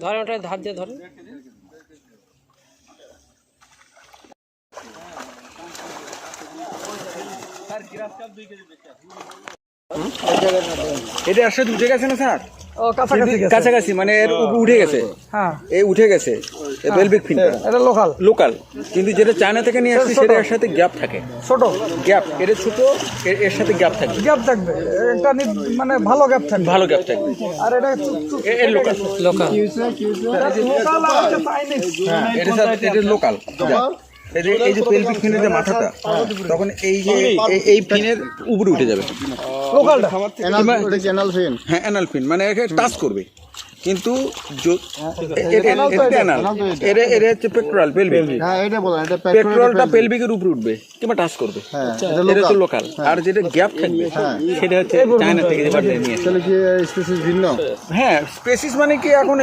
ধরেন ওটা ধার দিয়ে ধরে এটা একসাথে দুটো গেছে না স্যার? কাছাকাছি মানে এর উঠে গেছে। হ্যাঁ। এই উঠে গেছে বেলবিক ফিনটা এটা লোকাল লোকাল কিন্তু যেটা চায়না থেকে নিয়ে আসছে সেটা এর সাথে গ্যাপ থাকে। ছোট। গ্যাপ এটা ছোট এর- সাথে গ্যাপ থাকে। গ্যাপ থাকবে। এটা মানে ভালো গ্যাপ থাকবে। ভালো গ্যাপ থাকবে। আর এটা চুপ চুপ। এ- এর লোকাল লোকাল লোকাল আর এটা স্যার এটা লোকাল এই যে এই যে পেলভিক ফিনের যে মাথাটা তখন এই যে এই- ফিনের উপরে উঠে যাবে। লোকালটা। হ্যাঁ অ্যানাল ফিন মানে একে টাচ করবে। কিন্তু য- এ- এটা এটা অ্যানাল এটা এটা। হচ্ছে পেট্রোল পেলভিক হ্যাঁ এটা বলেন এটা পেট্রোলটা পেলভিকের উপরে উঠবে কিংবা টাচ করবে। এটা তো লোকাল আর যেটা গ্যাপ থাকবে সেটা হচ্ছে চায়না থেকে ভিন্ন? হ্যাঁ স্পেসিস মানে কি এখন